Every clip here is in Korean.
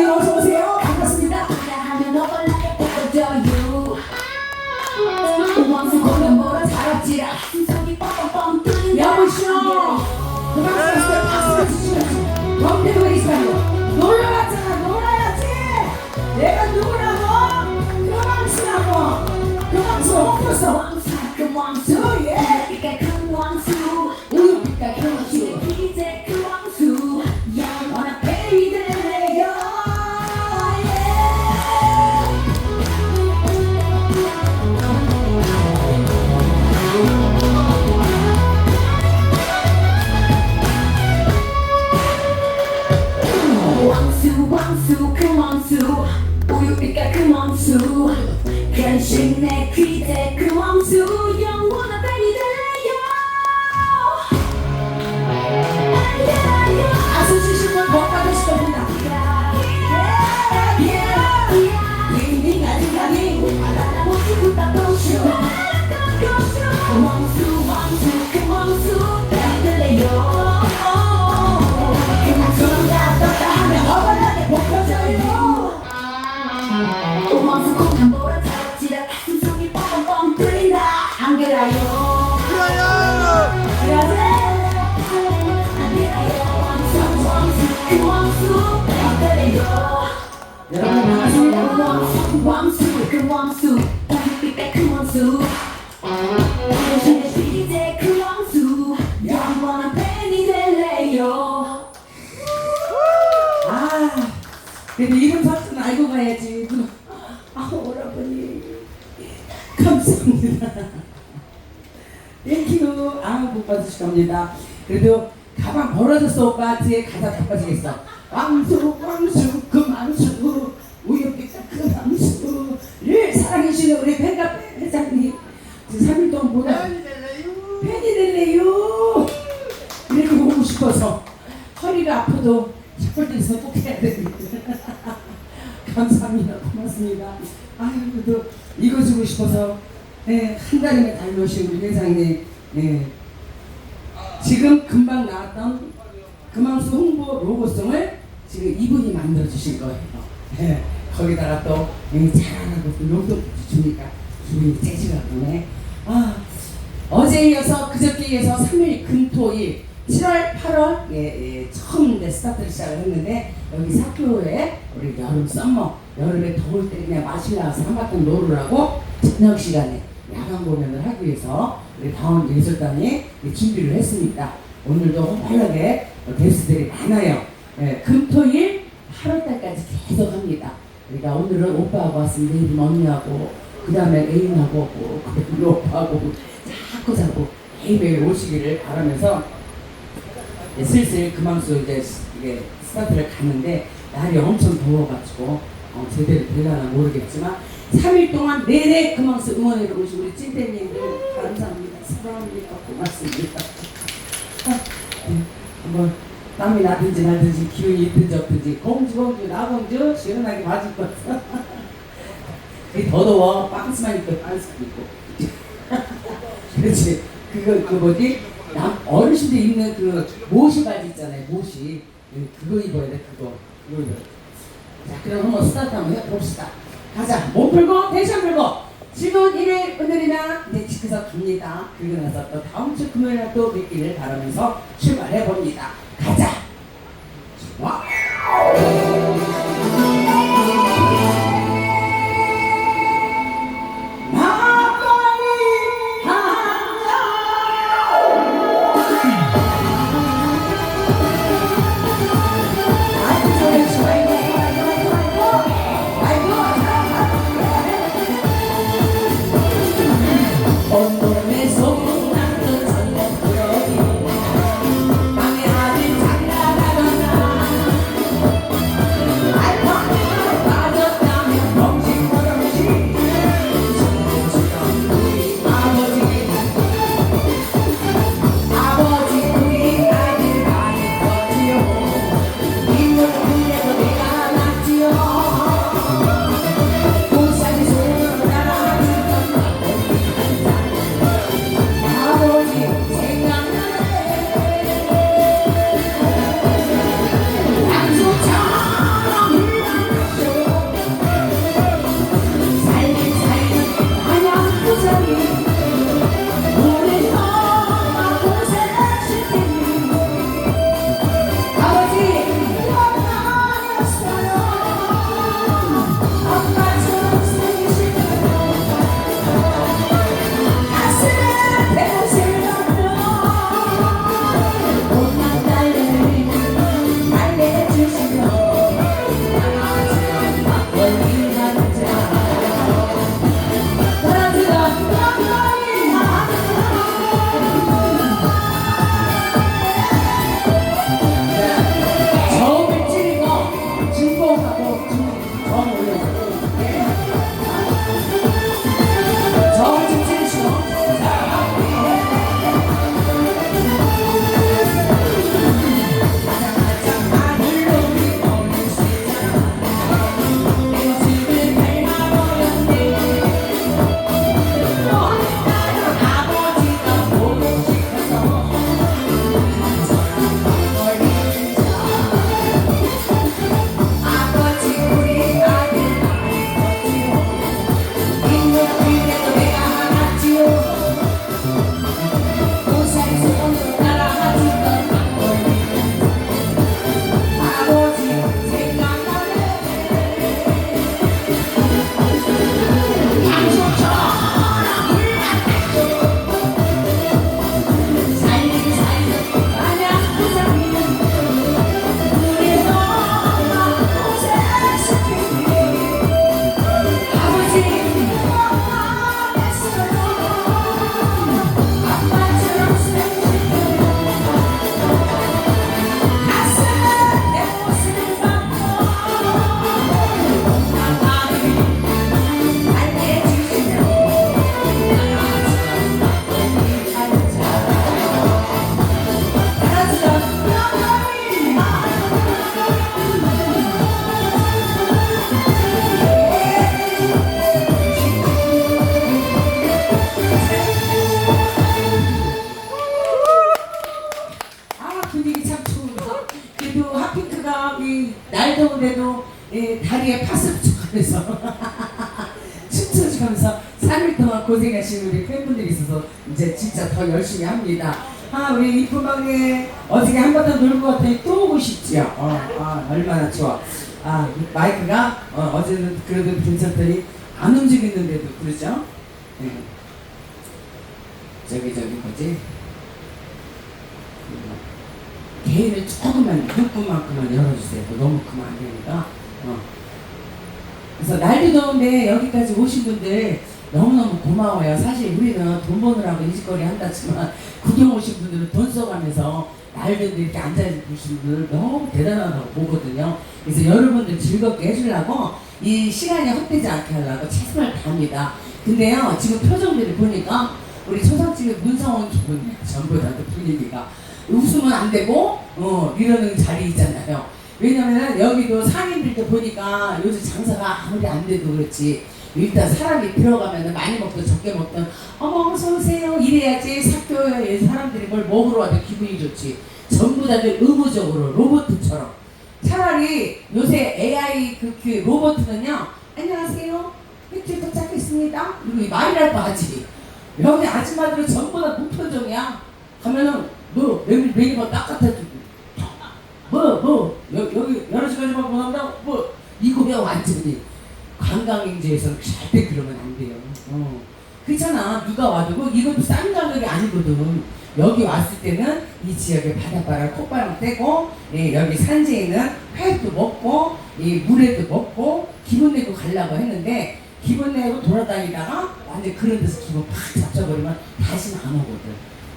회장 수 변신의 귀대 왕수 그 왕수 우유빛깔 그 왕수 당신의 시대 그 왕수 영원한 팬이 될래요 아, 그래도 이름 설정 알고 가야지. 아, 오라버니. 감사합니다. 땡큐. 아, 못 받으실 겁니다. 그래도 가방 벌어졌어, 오빠. 뒤에 가사 바빠지겠어. 왕수, 왕수, 그 왕수. 우유빛깔 그 왕수를 사랑해주시는 우리 팬카 회장님. 지금 3일 동안 보다 팬이 될래요. 이렇게 보고 싶어서 허리가 아파도 샷골대에서 꼭 해야 됩니다. 감사합니다. 고맙습니다. 아유, 그래도 이거 주고 싶어서 네, 한 달이면 달려오신 우리 회장님 네. 지금 금방 나왔던 금왕수 홍보 로고송을 지금 이분이 만들어 주신 거예요. 네, 거기다가 또 네, 잘하고 또 용돈 주니까 기분이 째지가보네. 아, 어제 이어서 그저께 이어서 3일 금토일 7월 8월 예, 예, 처음 이제 스타트를 시작을 했는데 여기 사교에 우리 여름 썸머 여름에 더울 때 그냥 마실 나와서 한바탕 놀으라고 저녁 시간에 야간 공연을 하기 위해서 우리 다원 예술단이 이 준비를 했습니다. 오늘도 활발하게 게스트들이 많아요. 예, 금토일 8월달까지 계속 합니다. 그러니까 오늘은 오빠하고 왔으면 내일은 언니하고 그 다음에 애인하고 오고 그 다음에 오빠하고 자꾸 자꾸 매일매일 오시기를 바라면서 슬슬 금왕수 이제 스- 이게 스타트를 가는데 날이 엄청 더워가지고 어, 제대로 되려나 모르겠지만 3일 동안 내내 금왕수 응원해 오신 우리 찐팬님들 감사합니다. 사랑합니다. 고맙습니다. 아, 네, 한번 땀이 나든지 나든지 기운이 있든지 없든지 공주 공주 나 공주 시원하게 맞을 것 같아. 이게 더 더워. 박스만 입고 박스만 입고. 그렇지. 그거 그 뭐지? 남 어르신들 입는 그 모시 바지 있잖아요 모시. 예, 그거 입어야 돼 그거. 자 그럼 한번 스타트 한번 해봅시다. 가자. 몸 풀고 텐션 풀고 지금 일요일 오늘이나 이제 집에서 갑니다. 그리고 나서 또 다음 주 금요일에 또 뵙기를 바라면서 출발해 봅니다. 가자! 와막 더 열심히 합니다. 아 우리 이쁜 막내 어떻게 한번더 놀고 왔더니 또 오고 싶지요. 어, 아 얼마나 좋아. 아이 마이크가 어, 어제는 그래도 괜찮더니 안 움직이는데도 그러죠. 예. 저기 저기 뭐지? 개인을 조금만 눈금만큼만 열어주세요. 그거 너무 크면 안 되니까. 어. 그래서 날도 더운데 여기까지 오신 분들 너무너무 고마워요. 사실 우리는 돈 버느라고 일거리 한다지만 구경 오신 분들은 돈 써가면서 날도 이렇게 앉아계신 분들 너무 대단하다고 보거든요. 그래서 여러분들 즐겁게 해주려고 이 시간이 헛되지 않게 하려고 최선을 다합니다. 근데요 지금 표정들을 보니까 우리 초상집의 문성원 기분이에요. 전부 다 분위기가 웃으면 안 되고 어 이러는 자리 있잖아요. 왜냐면은 여기도 상인들 때 보니까 요즘 장사가 아무리 안 돼도 그렇지. 일단 사람이 들어가면은 많이 먹든 적게 먹든 어머 어서 오세요. 이래야지 사교에 사람들이 뭘 먹으러 와도 기분이 좋지. 전부 다들 의무적으로 로봇처럼. 차라리 요새 AI 그, 그 로봇은요 안녕하세요. 획질 도착했습니다. 그리고 이 말이라도 하지. 여기 아줌마들은 전부 다 무표정이야. 가면은 뭐 메뉴 메뉴가 딱같아지고 뭐, 뭐, 여, 여기 여러 시간만 보나보다 뭐, 이거야 완전히 관광행지에서는 절대 그러면 안 돼요. 어. 그렇잖아. 누가 와도 뭐 이것도 싼 가격이 아니거든. 여기 왔을 때는 이 지역에 바닷바람 콧바람 쐬고 예, 여기 산지에는 회도 먹고 이 물에도 먹고 기분 내고 가려고 했는데 기분 내고 돌아다니다가 완전 그런 데서 기분 팍 잡혀버리면 다시는 안 오거든.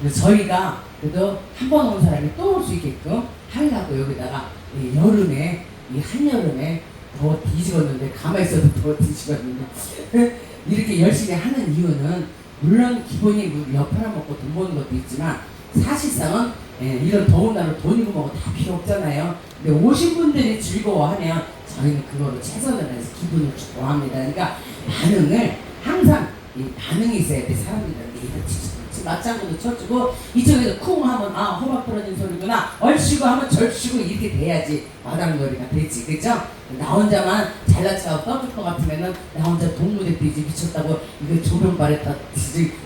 그래서 저희가 그래도 한 번 온 사람이 또 올 수 있게끔 하려고 여기다가 이 여름에 이 한여름에 더 뒤집었는데 가만히 있어도 더 뒤집었는데 이렇게 열심히 하는 이유는 물론 기본이 뭐몇 팔아먹고 돈 버는 것도 있지만 사실상은 예, 이런 더운 날로 돈이고 뭐고 다 필요 없잖아요. 근데 오신 분들이 즐거워하면 저희는 그거로 최선을 다해서 기분을 좋아합니다. 그러니까 반응을 항상 이 반응이 있어야 돼 사람들한테 이렇 지 맞장구도 쳐주고 이쪽에서 쿵 하면 아 호박 떨어진 소리구나 얼씨구 하면 절씨구 이렇게 돼야지 마당놀이가 되지 그죠? 나 혼자만 잘나차고 떠들 것 같으면은 나 혼자 동무대 뛰지 미쳤다고 이거 조명발에다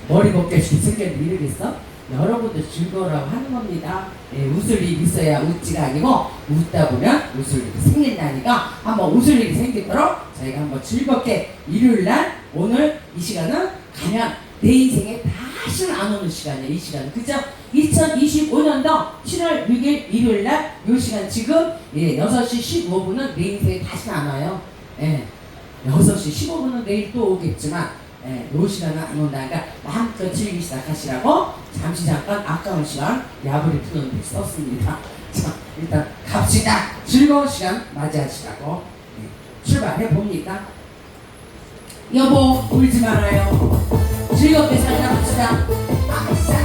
머리 벗겨지게 생겼는데 이러겠어? 여러분들 즐거우라고 하는 겁니다. 예, 웃을 일이 있어야 웃지가 아니고 웃다 보면 웃을 일이 생긴다니까 한번 웃을 일이 생기도록 저희가 한번 즐겁게 일요일 날 오늘 이 시간은 가면 내 인생에 다시는 안 오는 시간이에요. 이 시간은 그죠? 2025년도 7월 6일 일요일 날 이 시간 지금 예, 6시 15분은 내 인생에 다시는 안 와요. 예. 6시 15분은 내일 또 오겠지만 예, 요 시간은 안 온다. 그러니까 마음껏 즐기기 시작하시라고 잠시 잠깐 아까운 시간 야부리 푸는 데 썼습니다. 자, 일단 갑시다. 즐거운 시간 맞이하시라고 예, 출발해 봅니다. 여보 울지 말아요. 즐겁게 살다 봅시다.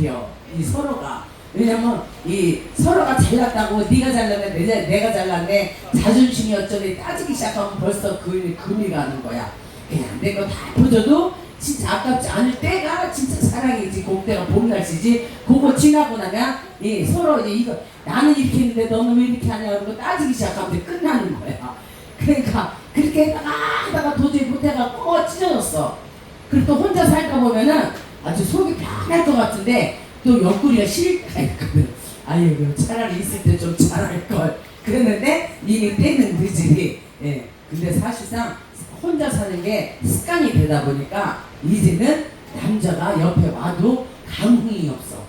잘려. 이 서로가. 왜냐면 이 서로가 잘났다고 네가 잘났네 내가, 내가 잘났네 자존심이 어쩌니 따지기 시작하면 벌써 그 금이 가는 거야. 그냥 내 거 다 보줘도 진짜 아깝지 않을 때가 진짜 사랑이지. 그때가 봄 날씨지. 그거 지나고 나면 이 서로 이제 이거 나는 이렇게 했는데 너는 왜 이렇게 하냐 그러고 따지기 시작하면 끝나는 거야. 그러니까 그렇게 했다가 하다가 도저히 못해갖고 어 찢어졌어. 그리고 또 혼자 살다 보면은 아주 속이 편할 것 같은데 또 옆구리가 싫다 했거든. 아유 차라리 있을 때 좀 잘할 걸. 그랬는데 이미 때는 늦으니 예. 근데 사실상 혼자 사는 게 습관이 되다 보니까 이제는 남자가 옆에 와도 감흥이 없어.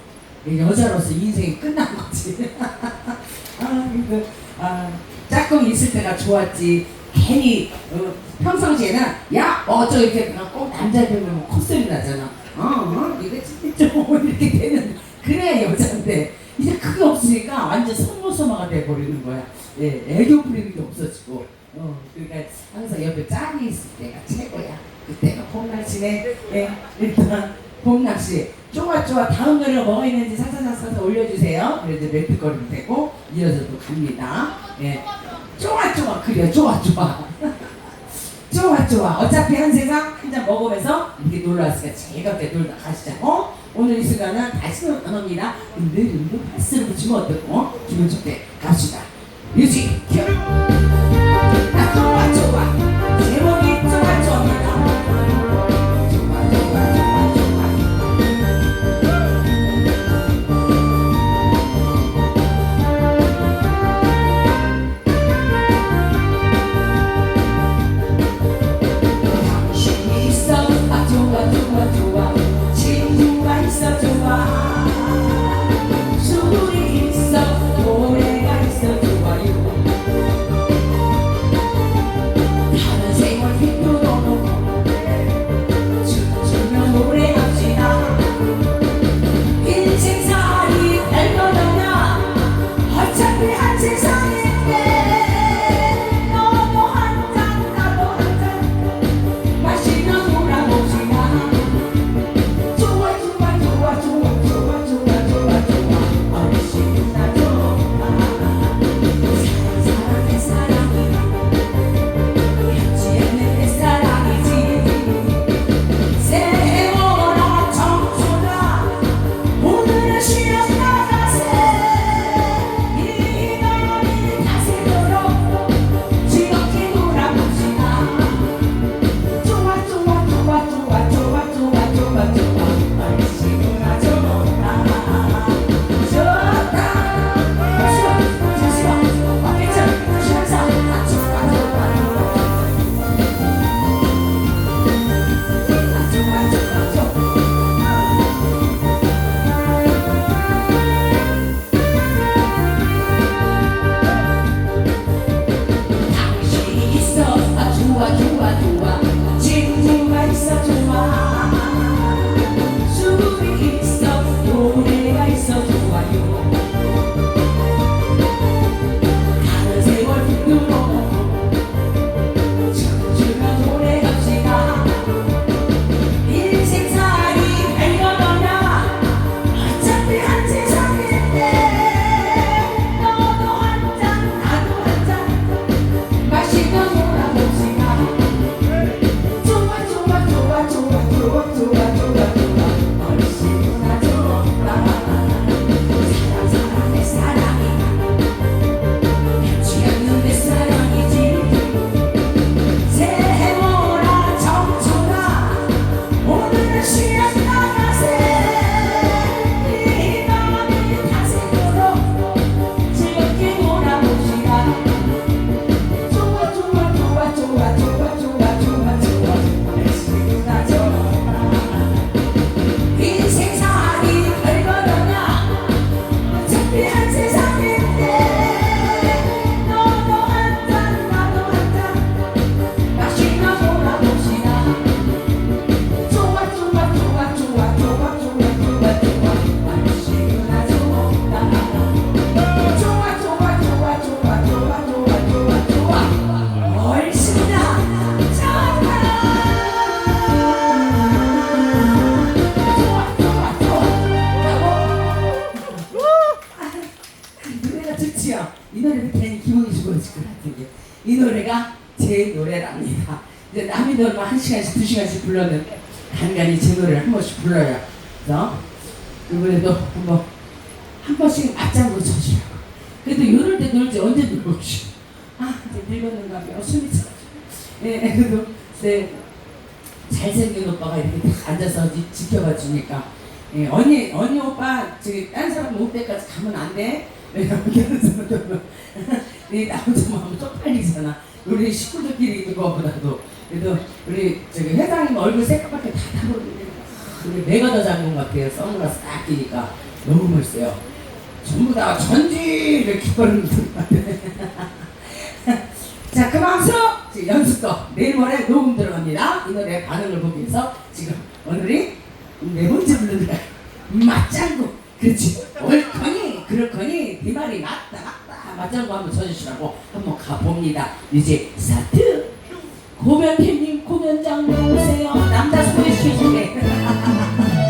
여자로서 인생이 끝난 거지. 아 이거 아 짝꿍이 있을 때가 좋았지. 괜히 어, 평상시에는 야 어쩌 이렇게 꼭 남자 되면 뭐 콧소리 나잖아 어, 어 이거 좀 이렇게 되는 그래야 여자인데. 이제 그게 없으니까 완전 성모소마가 돼버리는 거야. 예 애교 부리는 게 없어지고. 어 그러니까 항상 옆에 짝이 있을 때가 최고야. 그때가 봄날씨네. 예 일단 봄낚시 좋아 다음 노래가 뭐가 있는지 사사사사 올려주세요. 그래서 멘트거리면 되고 이어서 또 갑니다. 예. 좋아 그래 좋아 좋아 좋아. 어차피 한 세상 한 잔 먹으면서 이렇게 놀러 왔으니까 즐겁게 놀다 가시자 어? 오늘 이 시간은 다시는 안 옵니다. 근데 이거 패스를 붙이면 어떡고? 어? 기분 좋게 갑시다. 뮤직 큐. 아, 좋아 좋아 좋지요. 이 노래는 괜히 기분이 좋아질 것 같은 게. 이 노래가 제 노래랍니다. 이제 남이 노래만 한 시간씩 두 시간씩 불렀는데 간간히 제 노래를 한 번씩 불러요. 그래서 이번에도 한번 한 번씩 맞장구 쳐주라고. 그래도 이럴 때 놀지 언제 놀지? 아 이제 늙었는가 봐요. 숨이 차가지고. 예, 그래도 네, 잘생긴 오빠가 이렇게 딱 앉아서 지, 지켜봐 주니까 예, 언니 언니 오빠 저기 딴 사람 올 때까지 가면 안 돼. 왜냐면 다른 사람들은 네 나오자 마음 쪽팔리잖아. 우리 식구들끼리 있는 거보다도 그래도 우리 저기 회장님 얼굴 새까맣게 다 근데 내가 더 작은 것 같아요. 선글라스 딱 끼니까 너무 멋있어요. 전부 다 전지를 기뻐하는 것 같아. 자, 그 방송 연습도 내일 모레 녹음 들어갑니다. 이 노래 반응을 보기 위해서 지금 오늘이 네 번째 부르는. 맞장구. 그렇지. 옳거니 그렇거니 네 말이 맞다 맞다 맞장구 한번 쳐주시라고 한번 가봅니다. 이제 스타트. 고변태님 고변장 오세요. 남자 소개시켜줄게.